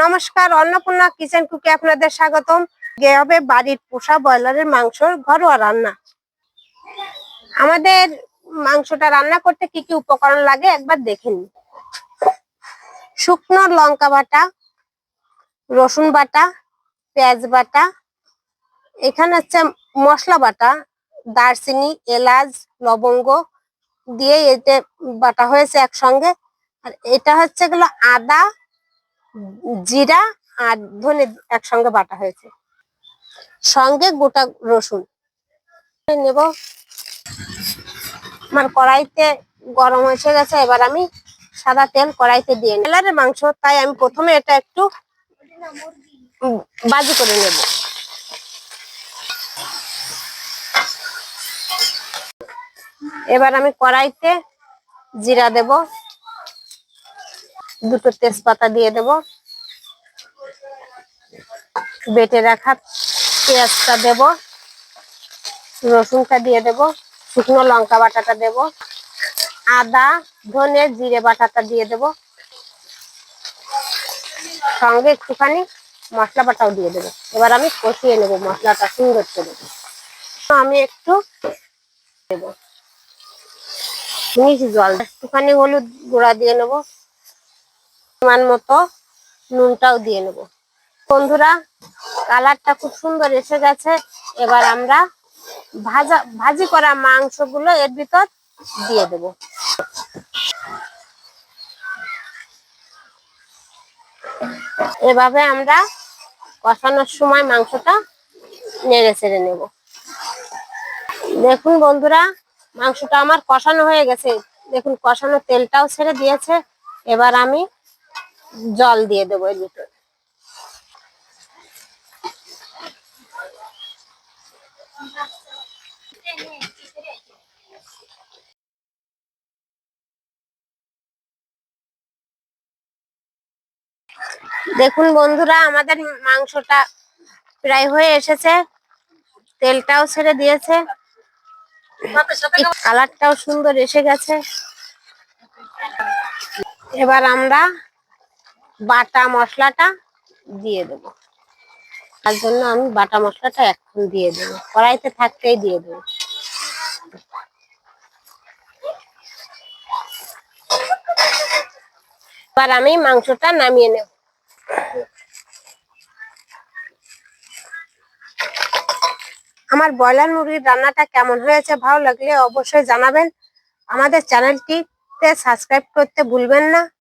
নমস্কার, অন্নপূর্ণা কিচেন কুকে আপনাদের স্বাগতম। গে হবে বাড়ির পোষা ব্রয়লারের মাংসর ঘরোয়া রান্না। আমাদের মাংসটা রান্না করতে কি কি উপকরণ লাগে একবার দেখে নিন। শুকনো লঙ্কা বাটা, রসুন বাটা, পেঁয়াজ বাটা, এখানে হচ্ছে মশলা বাটা, দারচিনি, এলাচ, লবঙ্গ দিয়ে এতে বাটা হয়েছে একসঙ্গে। আর এটা হচ্ছে গুলো আদা জিরা আর ধনে একসঙ্গে বাটা হয়েছে। সঙ্গে গোটা রসুন নেব। আমার কড়াইতে গরম হয়ে গেছে, এবার আমি সাদা তেল কড়াইতে দিয়ে নেলারের মাংস, তাই আমি প্রথমে এটা একটু বাজি করে নেব। এবার আমি কড়াইতে জিরা দেব। দুটো তেজপাতা দিয়ে দেব। বেটে রাখা পেঁয়াজটা দেব। রসুনটা দিয়ে দেব। শুকনো লঙ্কা বাটাটা দেব। আদা, ধনে, জিরে বাটাটা দিয়ে দেব। সঙ্গে একটুখানি মশলা বাটাও দিয়ে দেবো। এবার আমি কষিয়ে নেব মশলাটা সুন্দর করে। আমি একটু দেব। মিক্স জল একটুখানি হলুদ গুঁড়া দিয়ে নেব। পরিমাণ মতো নুনটাও দিয়ে নেব। বন্ধুরা, কালারটা খুব সুন্দর এসে গেছে। এবার আমরা ভাজা, ভাজি করা মাংসগুলো এর ভিতর দিয়ে দেব। এভাবে আমরা কষানোর সময় মাংসটা নেড়ে ছেড়ে নেব। দেখুন বন্ধুরা, মাংসটা আমার কষানো হয়ে গেছে। দেখুন, কষানো তেলটাও ছেড়ে দিয়েছে। এবার আমি জল দিয়ে দেবো এর ভিতরে দেখুন বন্ধুরা, আমাদের মাংসটা প্রায় হয়ে এসেছে। তেলটাও ছেড়ে দিয়েছে। কালারটাও সুন্দর এসে গেছে। এবার আমরা বাটা মশলাটা দিয়ে দেব। তার জন্য আমি বাটা মশলাটা এখন দিয়ে দেবো। কড়াইতে থাকতেই দিয়ে দেবো। এবার আমি মাংসটা নামিয়ে নেব। আমার ব্রয়লার মুরগির রান্নাটা কেমন হয়েছে, ভালো লাগলে অবশ্যই জানাবেন। আমাদের চ্যানেলটিতে সাবস্ক্রাইব করতে ভুলবেন না।